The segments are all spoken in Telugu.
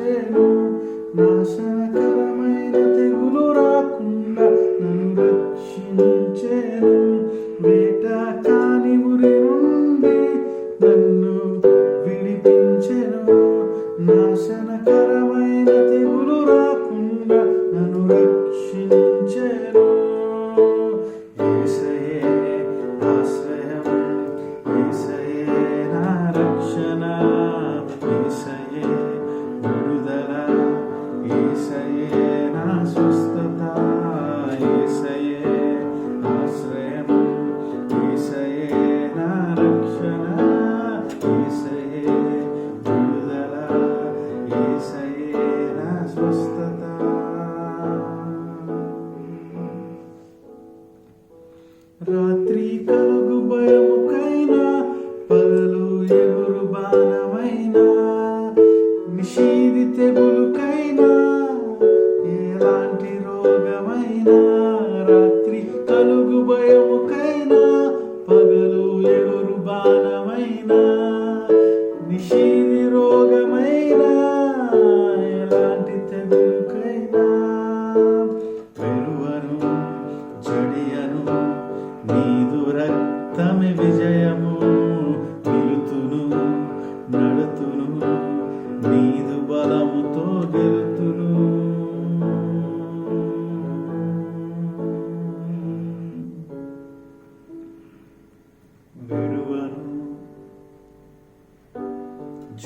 nasceu, nasceu. ఎలాంటి రోగమైనా రాత్రి కలుగు భయముకైనా పగలు ఎగురు బాణమైనా నిషీ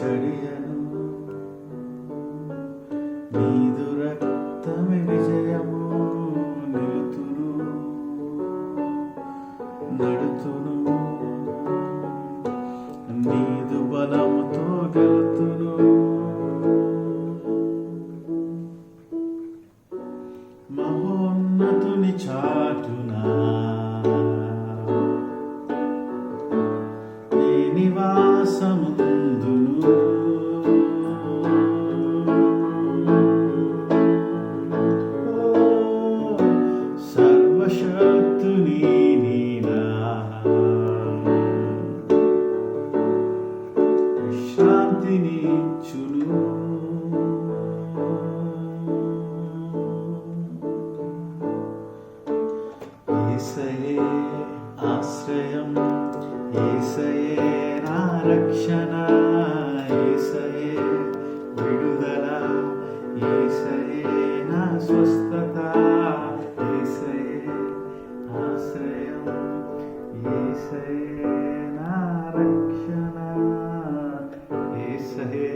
చెడియను. నీదు రక్తమే విజయము నిలుతును. నడుతును. నీదు బలముతో గెలుతును. మహోన్నతుని చాటునా ఈసయే ఆశ్రయం ఈసయే నా రక్షణ ఈసయే విడుదల ఈసయే నా స్వస్థత ఈసయే ఆశ్రయం ఈసయే నా రక్షణ ఈసయే